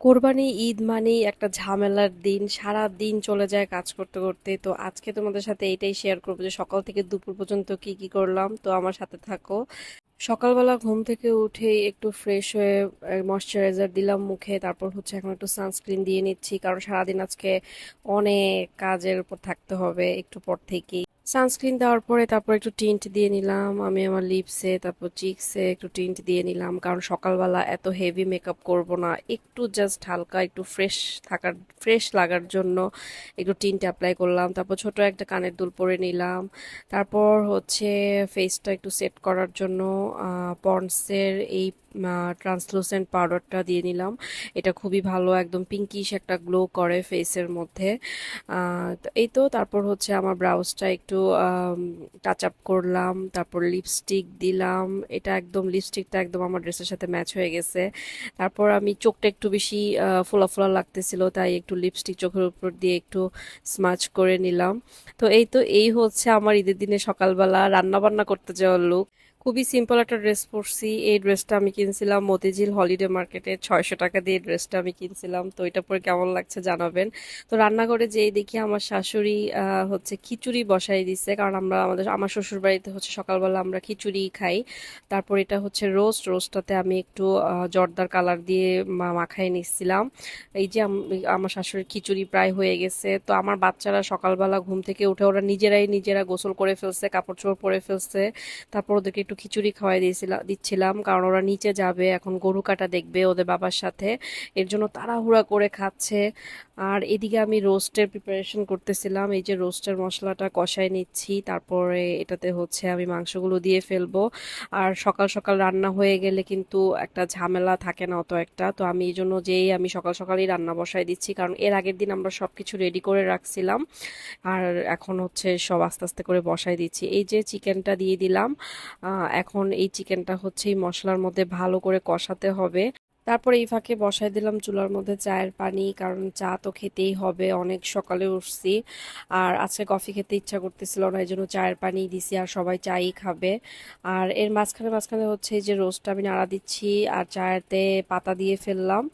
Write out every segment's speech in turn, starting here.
কোরবানি ঈদ মানেই একটা ঝামেলার দিন সারা দিন চলে যায় কাজ করতে করতে। তো আজকে তোমাদের সাথে এটাই শেয়ার করব যে সকাল থেকে দুপুর পর্যন্ত কি কি করলাম। তো আমার সাথে থাকো। সকালবেলা ঘুম থেকে উঠেই একটু ফ্রেশ হয়ে ময়শ্চারাইজার দিলাম মুখে, তারপর হচ্ছে এখন একটু সানস্ক্রিন দিয়ে নিচ্ছি, কারণ সারাদিন আজকে অনেক কাজের উপর থাকতে হবে একটু পর থেকেই। সানস্ক্রিন দেওয়ার পরে তারপর একটু টিন্ট দিয়ে নিলাম। আমি আমার লিপসে তারপর চিক্সে একটু টিন্ট দিয়ে নিলাম। কারণ সকালবেলা এত হেভি মেকআপ করব না। একটু জাস্ট হালকা, একটু ফ্রেশ থাকার ফ্রেশ লাগার জন্য একটু টিন্ট অ্যাপ্লাই করলাম। তারপর ছোট একটা কানের দুল পরে নিলাম। তারপর হচ্ছে ফেসটা একটু সেট করার জন্য পন্ডসের এই ট্রান্সলুসেন্ট পাউডারটা দিয়ে নিলাম। এটা খুবই ভালো, একদম পিঙ্কিশ একটা গ্লো করে ফেসের মধ্যে। এই তো, তারপর হচ্ছে আমার ব্রাউজটা একটু টাচ আপ করলাম, তারপর লিপস্টিক দিলাম। এটা একদম লিপস্টিকটা একদম আমার ড্রেসের সাথে ম্যাচ হয়ে গেছে। তারপর আমি চোখটা একটু বেশি ফোলা ফোলা লাগতেছিল, তাই একটু লিপস্টিক চোখের উপর দিয়ে একটু স্মাচ করে নিলাম। তো এই তো, এই হচ্ছে আমার ঈদের দিনে সকালবেলা রান্না বান্না করতে যাওয়ার লুক খুবই সিম্পল একটা ড্রেস পরছি। এই ড্রেসটা আমি কিনছিলাম মতিঝিল হলিডে মার্কেটে ছয়শো টাকা দিয়ে ড্রেসটা আমি কিনছিলাম। তো এটা পরে কেমন লাগছে জানাবেন। তো রান্নাঘরে যেই দেখি আমার শাশুড়ি হচ্ছে খিচুড়ি বসাই দিচ্ছে কারণ আমরা আমাদের, আমার শ্বশুর বাড়িতে হচ্ছে সকালবেলা আমরা খিচুড়ি খাই। তারপর এটা হচ্ছে রোস্ট রোস্টটাতে আমি একটু জর্দার কালার দিয়ে মাখাই নিচ্ছিলাম। এই যে আমার শাশুড়ির খিচুড়ি প্রায় হয়ে গেছে। তো আমার বাচ্চারা সকালবেলা ঘুম থেকে উঠে ওরা নিজেরাই নিজেরা গোসল করে ফেলছে, কাপড় চোপড় পরে ফেলছে। তারপর ওদেরকে একটু খিচুড়ি খাওয়াই দিয়েছিলাম দিচ্ছিলাম। কারণ ওরা নিচে যাবে, এখন গরু কাটা দেখবে ওদের বাবার সাথে। এর জন্য তাড়াহুড়া করে খাচ্ছে। আর এদিকে আমি রোস্টের প্রিপারেশন করতেছিলাম। এই যে রোস্টের মশলাটা কষাই নিচ্ছি। তারপরে এটাতে হচ্ছে আমি মাংসগুলো দিয়ে ফেলব। আর সকাল সকাল রান্না হয়ে গেলে কিন্তু একটা ঝামেলা থাকে না অত একটা। তো আমি এই জন্য যেই আমি সকাল সকালই রান্না বসাই দিচ্ছি। কারণ এর আগের দিন আমরা সব কিছু রেডি করে রাখছিলাম। আর এখন হচ্ছে সব আস্তে আস্তে করে বসাই দিচ্ছি। এই যে চিকেনটা দিয়ে দিলাম। এখন এই চিকেনটা হচ্ছে এই মশলার মধ্যে ভালো করে কষাতে হবে। তারপরে এই ফাঁকে বসাই দিলাম চুলার মধ্যে চায়ের পানি, কারণ চা তো খেতেই হবে, অনেক সকালে উঠছি। আর আজকে কফি খেতে ইচ্ছা করতেছিল না এই জন্য চায়ের পানি দিছি আর সবাই চাই খাবে। আর এর মাঝখানে মাঝখানে হচ্ছে যে রোস্টটা আমি নাড়া দিচ্ছি আর চায়েতে পাতা দিয়ে ফেললাম।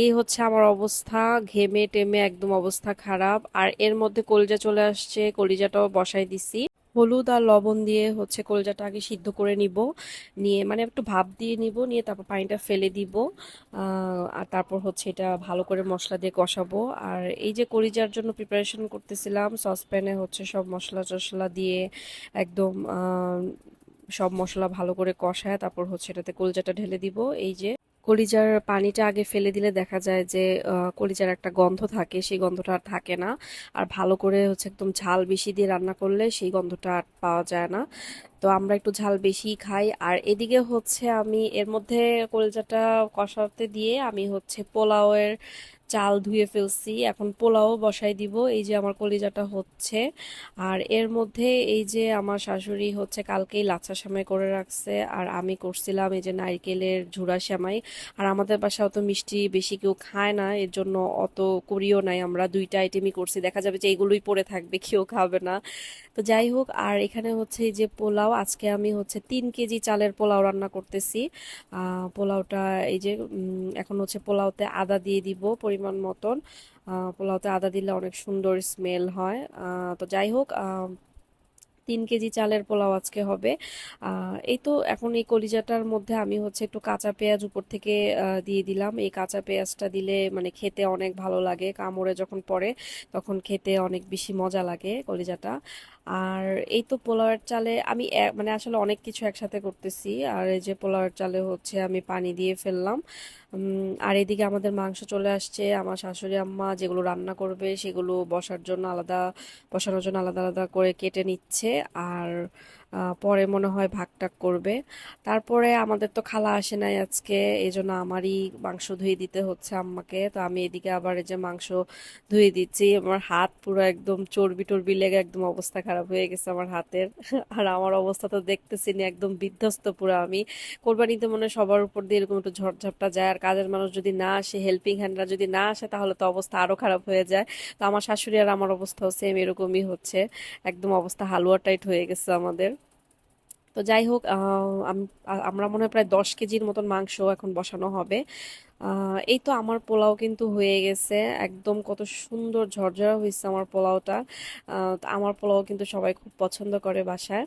এই হচ্ছে আমার অবস্থা, ঘেমে টেমে একদম অবস্থা খারাপ। আর এর মধ্যে কলিজা চলে আসছে, কলিজাটাও বসাই দিছি। হলুদ আর লবণ দিয়ে হচ্ছে কলজাটা আগে সিদ্ধ করে নিব। নিয়ে মানে একটু ভাপ দিয়ে নিব, নিয়ে তারপর পানিটা ফেলে দিব। আর তারপর হচ্ছে এটা ভালো করে মশলা দিয়ে কষাবো। আর এই যে কলিজার জন্য প্রিপারেশন করতেছিলাম সসপ্যানে হচ্ছে সব মশলা টশলা দিয়ে একদম সব মশলা ভালো করে কষায় তারপর হচ্ছে এটাতে কলজাটা ঢেলে দিব। এই যে কলিজার পানিটা আগে ফেলে দিলে দেখা যায় যে কলিজার একটা গন্ধ থাকে, সেই গন্ধটা আর থাকে না। আর ভালো করে হচ্ছে একদম ঝাল বেশি দিয়ে রান্না করলে সেই গন্ধটা আর পাওয়া যায় না। তো আমরা একটু ঝাল বেশি খাই। আর এদিকে হচ্ছে আমি, এর মধ্যে কলিজাটা কষাতে দিয়ে আমি হচ্ছে পোলাওয়ের চাল ধুয়ে ফেলছি, এখন পোলাও বসাই দিব, এই যে আমার কলিজাটা হচ্ছে। আর এর মধ্যে এই যে আমার শাশুড়ি হচ্ছে কালকেই লাচ্ছা সেমাই করে রাখছে, আর আমি করছিলাম এই যে নারকেলের ঝুরা সেমাই। আর আমাদের বাসায় অত মিষ্টি বেশি কেউ খায় না, এর জন্য অত করিও নাই, আমরা দুইটা আইটেমই করছি। দেখা যাবে যে এগুলোই পড়ে থাকবে, কেউ খাবে না। তো যাই হোক, আর এখানে হচ্ছে এই যে পোলাও, আজকে আমি হচ্ছে তিন কেজি চালের পোলাও রান্না করতেছি। পোলাওটা এই যে এখন হচ্ছে পোলাওতে আদা দিয়ে দিব, পরিমাণ মতন। আহ, পোলাওতে আদা দিলে অনেক সুন্দর স্মেল হয়। তো যাই হোক তিন কেজি চালের পোলাও আজকে হবে। এই তো এখন এই কলিজাটার মধ্যে আমি হচ্ছে একটু কাঁচা পেঁয়াজ উপর থেকে দিয়ে দিলাম। এই কাঁচা পেঁয়াজটা দিলে মানে খেতে অনেক ভালো লাগে, কামড়ে যখন পড়ে তখন খেতে অনেক বেশি মজা লাগে কলিজাটা। আর এই তো পোলাওয়ের চালে আমি মানে আসলে অনেক কিছু একসাথে করতেছি। আর এই যে পোলাওয়ের চালে হচ্ছে আমি পানি দিয়ে ফেললাম। আর এদিকে আমাদের মাংস চলে আসছে। আমার শাশুড়ি আম্মা যেগুলো রান্না করবে সেগুলো বসার জন্য আলাদা, বসানোর জন্য আলাদা আলাদা করে কেটে নিচ্ছে। আর আহ, পরে মনে হয় ভাগ টাগ করবে। তারপরে আমাদের তো খালা আসে নাই আজকে এই জন্য আমারই মাংস ধুয়ে দিতে হচ্ছে আম্মাকে। তো আমি এদিকে আবার এই যে মাংস ধুয়ে দিচ্ছি, আমার হাত পুরো একদম চর্বি টর্বি লেগে একদম অবস্থা খারাপ হয়ে গেছে আমার হাতের। আর আমার অবস্থা তো দেখতেছি না, একদম বিধ্বস্ত পুরো আমি। কোরবানিতে মনে সবার উপর দিয়ে এরকম একটু ঝড়ঝাপটা যায়, আর কাজের মানুষ যদি না আসে হেল্পিং হ্যান্ডরা যদি না আসে, তাহলে তো অবস্থা আরও খারাপ হয়ে যায়। তো আমার শাশুড়ি আর আমার অবস্থাও সেম এরকমই হচ্ছে, একদম অবস্থা হালুয়া টাইট হয়ে গেছে আমাদের। তো যাই হোক আমরা মনে হয় প্রায় দশ কেজির মতন মাংস এখন বসানো হবে। এই তো আমার পোলাও কিন্তু হয়ে গেছে। একদম কত সুন্দর ঝরঝরা হয়েছে আমার পোলাওটা। আমার পোলাও কিন্তু সবাই খুব পছন্দ করে বাসায়।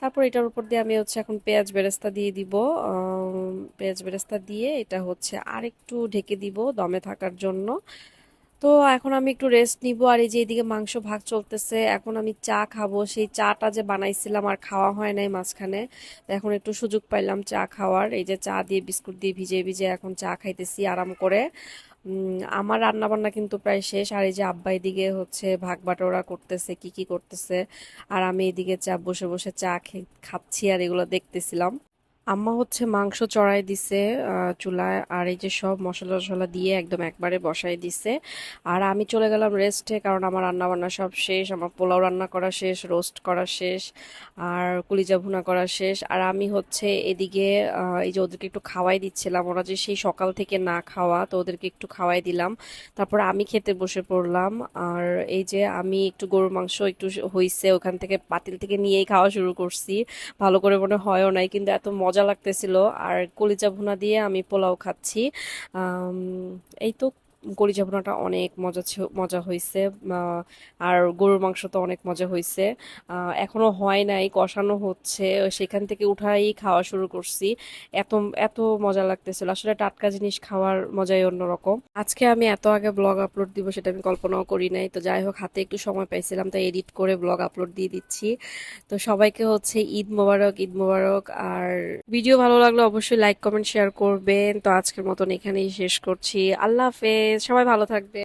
তারপর এটার উপর দিয়ে আমি হচ্ছে এখন পেঁয়াজ বেরেস্তা দিয়ে দিব। পেঁয়াজ বেরেস্তা দিয়ে এটা হচ্ছে আরেকটু ঢেকে দিব দমে থাকার জন্য। তো এখন আমি একটু রেস্ট নিব আর এই যে এদিকে মাংস ভাগ চলতেছে, এখন আমি চা খাব। সেই চাটা যে বানাইছিলাম আর খাওয়া হয় নাই মাঝখানে এখন একটু সুযোগ পাইলাম চা খাওয়ার। এই যে চা দিয়ে বিস্কুট দিয়ে ভিজে ভিজে এখন চা খাইতেছি আরাম করে। আমার রান্না বান্না কিন্তু প্রায় শেষ, আর এই যে আব্বা এদিকে হচ্ছে ভাগ বাটোরা করতেছে, কি কি করতেছে, আর আমি এদিকে চা বসে বসে চা খাচ্ছি আর এগুলো দেখতেছিলাম। আম্মা হচ্ছে মাংস চড়াই দিছে চুলায়, আর এই যে সব মশলা টশলা দিয়ে একদম একবারে বসাই দিছে। আর আমি চলে গেলাম রেস্টে কারণ আমার রান্না বান্না সব শেষ, আমার পোলাও রান্না করা শেষ রোস্ট করা শেষ, আর কুলিজা ভুনা করা শেষ। আর আমি হচ্ছে এদিকে এই যে ওদেরকে একটু খাওয়াই দিচ্ছিলাম, ওরা যে সেই সকাল থেকে না খাওয়া, তো ওদেরকে একটু খাওয়াই দিলাম। তারপর আমি খেতে বসে পড়লাম, আর এই যে আমি একটু গরুর মাংস একটু হইছে, ওখান থেকে পাতিল থেকে নিয়েই খাওয়া শুরু করছি। ভালো করে মনে হয়ও নাই, কিন্তু এত মজা লাগতেছিল। আর কলিজা ভুনা দিয়ে আমি পোলাও খাচ্ছি। এই তো কলিজা অনেক মজা মজা হয়েছে আর গরুর মাংস তো অনেক মজা হয়েছে এখনও হয় নাই, কষানো হচ্ছে, সেখান থেকে উঠাই খাওয়া শুরু করছি। এত এত মজা লাগতেছিল। আসলে টাটকা জিনিস খাওয়ার মজাই অন্যরকম। আজকে আমি এত আগে ব্লগ আপলোড দিব সেটা আমি কল্পনাও করি নাই। তো যাই হোক, হাতে একটু সময় পাইছিলাম, তাই এডিট করে ব্লগ আপলোড দিয়ে দিচ্ছি। তো সবাইকে হচ্ছে ঈদ মোবারক ঈদ মোবারক। আর ভিডিও ভালো লাগলে অবশ্যই লাইক, কমেন্ট, শেয়ার করবেন। তো আজকের মতন এখানেই শেষ করছি। আল্লাহ হাফেজ। সবাই ভালো থাকবে।